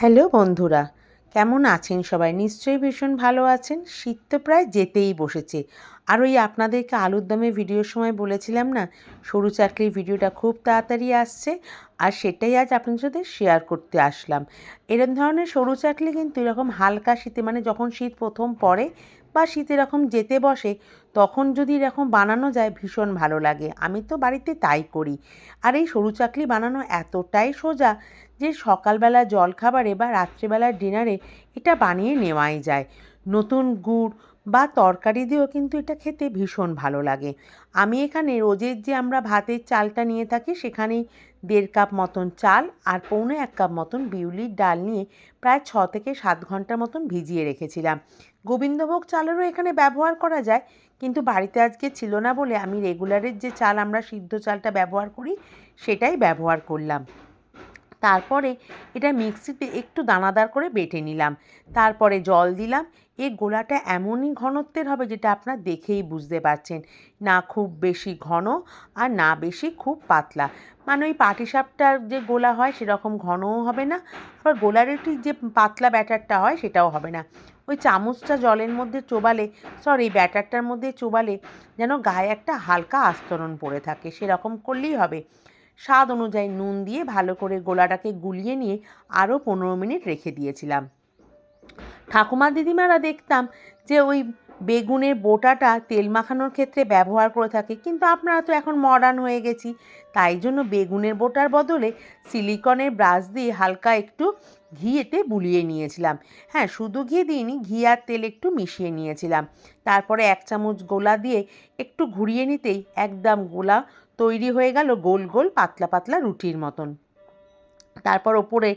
Hello বন্ধুরা, কেমন আছেন সবাই? নিশ্চয়ই ভীষণ ভালো আছেন। শীত তো প্রায় যেতেই বসেছে। আর ওই আপনাদেরকে আলুর দমে ভিডিওর সময় বলেছিলাম না, সরু চাকরির ভিডিওটা খুব তাড়াতাড়ি আসছে আর সেটাই আজ আপনাদের সাথে শেয়ার করতে আসলাম। এরকম ধরনের সরু চাকলি কিন্তু এরকম হালকা শীতে মানে যখন শীত প্রথম পড়ে বা শীত এরকম যেতে বসে, তখন যদি এরকম বানানো যায় ভীষণ ভালো লাগে। আমি তো বাড়িতে তাই করি। আর এই সরু চাকলি বানানো এতটাই সোজা যে সকালবেলা জলখাবারে বা রাত্রিবেলার ডিনারে এটা বানিয়ে নেওয়াই যায়। নতুন গুড় বা তরকারি দিয়েও কিন্তু এটা খেতে ভীষণ ভালো লাগে। আমি এখানে রোজের যে আমরা ভাতের চালটা নিয়ে থাকি, সেখানেই দেড় কাপ মতন চাল আর পৌনে এক কাপ মতন বিউলির ডাল নিয়ে প্রায় ছ থেকে সাত ঘণ্টার মতন ভিজিয়ে রেখেছিলাম। গোবিন্দভোগ চালেরও এখানে ব্যবহার করা যায়, কিন্তু বাড়িতে আজকে ছিল না বলে আমি রেগুলারের যে চাল আমরা সিদ্ধ চালটা ব্যবহার করি, সেটাই ব্যবহার করলাম। তারপরে এটা মিক্সিতে একটু দানাদার করে বেটে নিলাম। তারপরে জল দিলাম এই গোলাটা এমনই ঘনত্বের হবে যেটা আপনার দেখেই বুঝতে পারছেন। না খুব বেশি ঘন আর না বেশি খুব পাতলা। মানে ওই পাটিসাপটার যে গোলা হয় সেরকম ঘনও হবে না, আবার গোলার একটি যে পাতলা ব্যাটারটা হয় সেটাও হবে না। ওই চামচটা জলের মধ্যে চোবালে সরি ব্যাটারটার মধ্যে চোবালে যেন গায়ে একটা হালকা আস্তরণ পড়ে থাকে, সেরকম করলেই হবে। স্বাদ অনুযায়ী নুন দিয়ে ভালো করে গোলাটাকে গুলিয়ে নিয়ে আরও পনেরো মিনিট রেখে দিয়েছিলাম। ঠাকুমা দিদিমারা দেখতাম যে ওই বেগুনের বোটাটা তেল মাখানোর ক্ষেত্রে ব্যবহার করে থাকে। কিন্তু আপনারা তো এখন মডার্ন হয়ে গেছি। তাই জন্য বেগুনের বোটার বদলে সিলিকনের ব্রাশ দিয়ে হালকা একটু ঘি এতে বুলিয়ে নিয়েছিলাম। হ্যাঁ শুধু ঘি দিইনি, ঘি আর তেল একটু মিশিয়ে নিয়েছিলাম। তারপরে এক চামচ গোলা দিয়ে একটু ঘুরিয়ে নিতেই একদম গোলা তৈরি হয়ে গেল গোল গোল পাতলা পাতলা রুটির মতন। তারপর ওপরে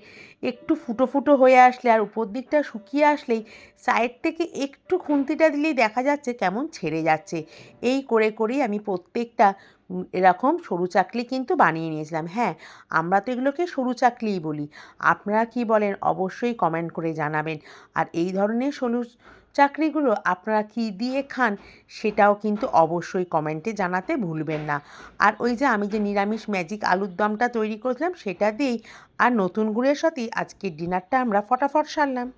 একটু ফুটো ফুটো হয়ে আসলে আর উপর দিকটা শুকিয়ে আসলেই সাইড থেকে একটু খুন্তিটা দিলেই দেখা যাচ্ছে কেমন ছেড়ে যাচ্ছে। এই করে করেই আমি প্রত্যেকটা এরকম সরু চাকলি কিন্তু বানিয়ে নিয়েছিলাম। হ্যাঁ আমরা তো এগুলোকে সরু চাকলিই বলি। আপনারা কি বলেন অবশ্যই কমেন্ট করে জানাবেন। আর এই ধরনের সরু চাকরিগুলো আপনারা কি দিয়ে খান সেটাও কিন্তু অবশ্যই কমেন্টে জানাতে ভুলবেন না। আর ওই যে আমি যে নিরামিষ ম্যাজিক আলুর দমটা তৈরি করেছিলাম সেটা দিয়েই আর নতুন গুড়ের সাথেই আজকের ডিনারটা আমরা ফটাফট সারলাম।